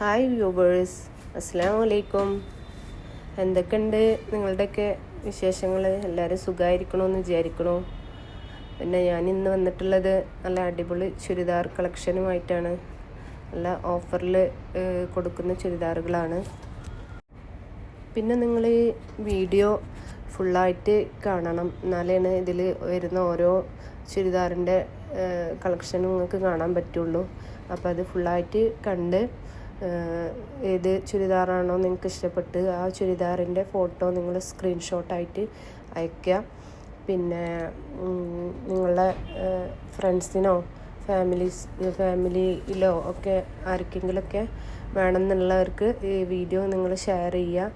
Hi viewers അസ്സാം വലൈക്കും എന്തൊക്കെയുണ്ട്? നിങ്ങളുടെയൊക്കെ വിശേഷങ്ങൾ എല്ലാവരും സുഖമായിരിക്കണമെന്ന് വിചാരിക്കണു? പിന്നെ ഞാൻ ഇന്ന് വന്നിട്ടുള്ളത് നല്ല അടിപൊളി ചുരിദാർ കളക്ഷനുമായിട്ടാണ്. നല്ല ഓഫറിൽ കൊടുക്കുന്ന ചുരിദാറുകളാണ്. പിന്നെ നിങ്ങൾ ഈ വീഡിയോ ഫുള്ളായിട്ട് കാണണം. എന്നാലാണ് ഇതിൽ വരുന്ന ഓരോ ചുരിദാറിന്റെ കളക്ഷനും നിങ്ങൾക്ക് കാണാൻ പറ്റുള്ളൂ. അപ്പോൾ അത് ഫുള്ളായിട്ട് കണ്ട് ഏത് ചുരിദാറാണോ നിങ്ങൾക്ക് ഇഷ്ടപ്പെട്ട് ആ ചുരിദാറിന്റെ ഫോട്ടോ നിങ്ങൾ സ്ക്രീൻഷോട്ടായിട്ട് അയക്കുക പിന്നെ നിങ്ങളുടെ ഫ്രണ്ട്സിനോ ഫാമിലീസ് ഫാമിലിയിലോ ഒക്കെ ആർക്കെങ്കിലുമൊക്കെ വേണമെന്നുള്ളവർക്ക് ഈ വീഡിയോ നിങ്ങൾ ഷെയർ ചെയ്യുക.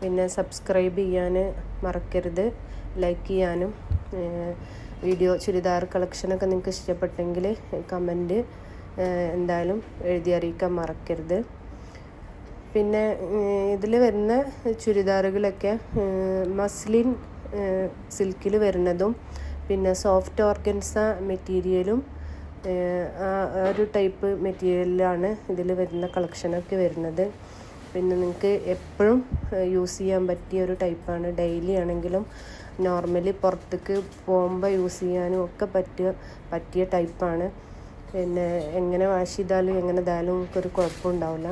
പിന്നെ സബ്സ്ക്രൈബ് ചെയ്യാൻ മറക്കരുത്. ലൈക്ക് ചെയ്യാനും വീഡിയോ ചുരിദാർ കളക്ഷനൊക്കെ നിങ്ങൾക്ക് ഇഷ്ടപ്പെട്ടെങ്കിൽ കമന്റ് എന്തായാലും എഴുതി അറിയിക്കാൻ മറക്കരുത്. പിന്നെ ഇതിൽ വരുന്ന ചുരിദാറുകളൊക്കെ മസ്ലിൻ സിൽക്കിൽ വരുന്നതും പിന്നെ സോഫ്റ്റ് ഓർഗൻസ മെറ്റീരിയലും ആ ഒരു ടൈപ്പ് മെറ്റീരിയലിലാണ് ഇതിൽ വരുന്ന കളക്ഷനൊക്കെ വരുന്നത്. പിന്നെ നിങ്ങൾക്ക് എപ്പോഴും യൂസ് ചെയ്യാൻ പറ്റിയ ഒരു ടൈപ്പാണ്. ഡെയിലി ആണെങ്കിലും നോർമലി പുറത്തേക്ക് പോകുമ്പോൾ യൂസ് ചെയ്യാനും ഒക്കെ പറ്റിയ പറ്റിയ ടൈപ്പാണ്. പിന്നെ എങ്ങനെ വാഷ് ചെയ്താലും എങ്ങനെ ഇതായാലും ഒരു കുഴപ്പമുണ്ടാവില്ല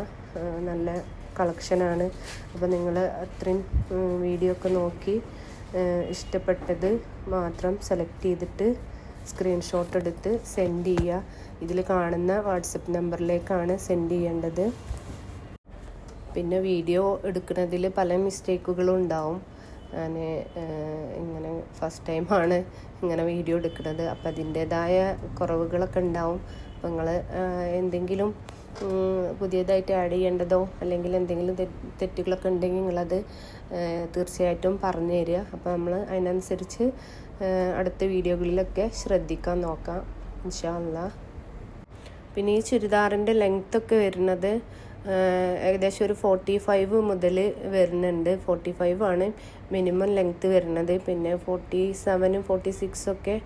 നല്ല കളക്ഷനാണ് അപ്പോൾ നിങ്ങൾ അത്രയും വീഡിയോ ഒക്കെ നോക്കി ഇഷ്ടപ്പെട്ടത് മാത്രം സെലക്ട് ചെയ്തിട്ട് സ്ക്രീൻഷോട്ട് എടുത്ത് സെൻഡ് ചെയ്യുക. ഇതിൽ കാണുന്ന വാട്സപ്പ് നമ്പറിലേക്കാണ് സെൻഡ് ചെയ്യേണ്ടത്. പിന്നെ വീഡിയോ എടുക്കുന്നതിൽ പല മിസ്റ്റേക്കുകളും ഉണ്ടാവും. ഞാൻ ഇങ്ങനെ ഫസ്റ്റ് ടൈമാണ് ഇങ്ങനെ വീഡിയോ എടുക്കുന്നത്. അപ്പം അതിന്റേതായ കുറവുകളൊക്കെ ഉണ്ടാവും. അപ്പം നിങ്ങൾ എന്തെങ്കിലും പുതിയതായിട്ട് ആഡ് ചെയ്യേണ്ടതോ അല്ലെങ്കിൽ എന്തെങ്കിലും തെറ്റുകളൊക്കെ ഉണ്ടെങ്കിൽ നിങ്ങളത് തീർച്ചയായിട്ടും പറഞ്ഞു തരിക. അപ്പോൾ നമ്മൾ അതിനനുസരിച്ച് അടുത്ത വീഡിയോകളിലൊക്കെ ശ്രദ്ധിക്കാൻ നോക്കാം. ഇൻഷാല്ല പിന്നെ ഈ ചുരിദാറിന്റെ ലെങ്ത്തൊക്കെ വരുന്നത് ഏകദേശം ഒരു ഫോർട്ടി ഫൈവ് മുതൽ വരുന്നുണ്ട്. ഫോർട്ടി ഫൈവ് ആണ് മിനിമം ലെങ്ത് വരുന്നത്. പിന്നെ ഫോർട്ടി സെവനും ഫോർട്ടി സിക്സും ഒക്കെ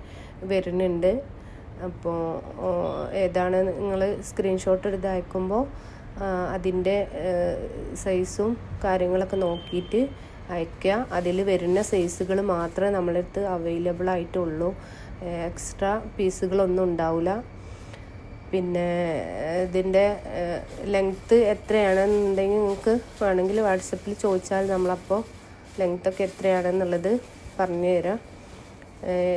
വരുന്നുണ്ട്. അപ്പോൾ ഏതാണ് നിങ്ങൾ സ്ക്രീൻഷോട്ട് എടുത്ത് അയക്കുമ്പോൾ അതിന്റെ സൈസും കാര്യങ്ങളൊക്കെ നോക്കിയിട്ട് അയക്കുക. അതിൽ വരുന്ന സൈസുകൾ മാത്രമേ നമ്മളടുത്ത് അവൈലബിൾ ആയിട്ടുള്ളൂ. എക്സ്ട്രാ പീസുകളൊന്നും ഉണ്ടാവില്ല പിന്നെ ഇതിന്റെ ലെങ്ത്ത് എത്രയാണെന്നുണ്ടെങ്കിൽ നിങ്ങൾക്ക് വേണമെങ്കിൽ വാട്സപ്പിൽ ചോദിച്ചാൽ നമ്മളപ്പോൾ ലെങ്ത്തൊക്കെ എത്രയാണെന്നുള്ളത് പറഞ്ഞു തരാം.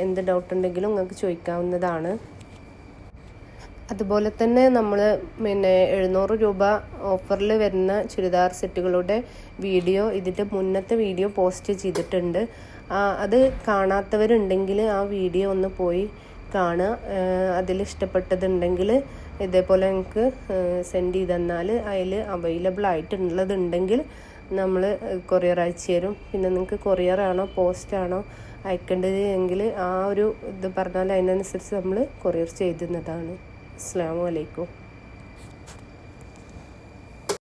എന്ത് ഡൗട്ട് ഉണ്ടെങ്കിലും നിങ്ങൾക്ക് ചോദിക്കാവുന്നതാണ്. അതുപോലെ തന്നെ നമ്മൾ പിന്നെ എഴുന്നൂറ് രൂപ ഓഫറിൽ വരുന്ന ചുരിദാർ സെറ്റുകളുടെ വീഡിയോ ഇതിന്റെ മുന്നത്തെ വീഡിയോ പോസ്റ്റ് ചെയ്തിട്ടുണ്ട്. അത് കാണാത്തവരുണ്ടെങ്കിൽ ആ വീഡിയോ ഒന്ന് പോയി കാണുക അതിൽ ഇഷ്ടപ്പെട്ടതുണ്ടെങ്കിൽ ഇതേപോലെ നിങ്ങൾക്ക് സെൻഡ് ചെയ്ത് തന്നാൽ അതിൽ അവൈലബിൾ ആയിട്ടുള്ളതുണ്ടെങ്കിൽ നമ്മൾ കൊറിയർ അയച്ചു തരും. പിന്നെ നിങ്ങൾക്ക് കൊറിയറാണോ പോസ്റ്റാണോ അയക്കേണ്ടത് എങ്കിൽ ആ ഒരു ഇത് പറഞ്ഞാൽ അതിനനുസരിച്ച് നമ്മൾ കൊറിയർ ചെയ്യുന്നതാണ് അസ്സാം വലൈക്കും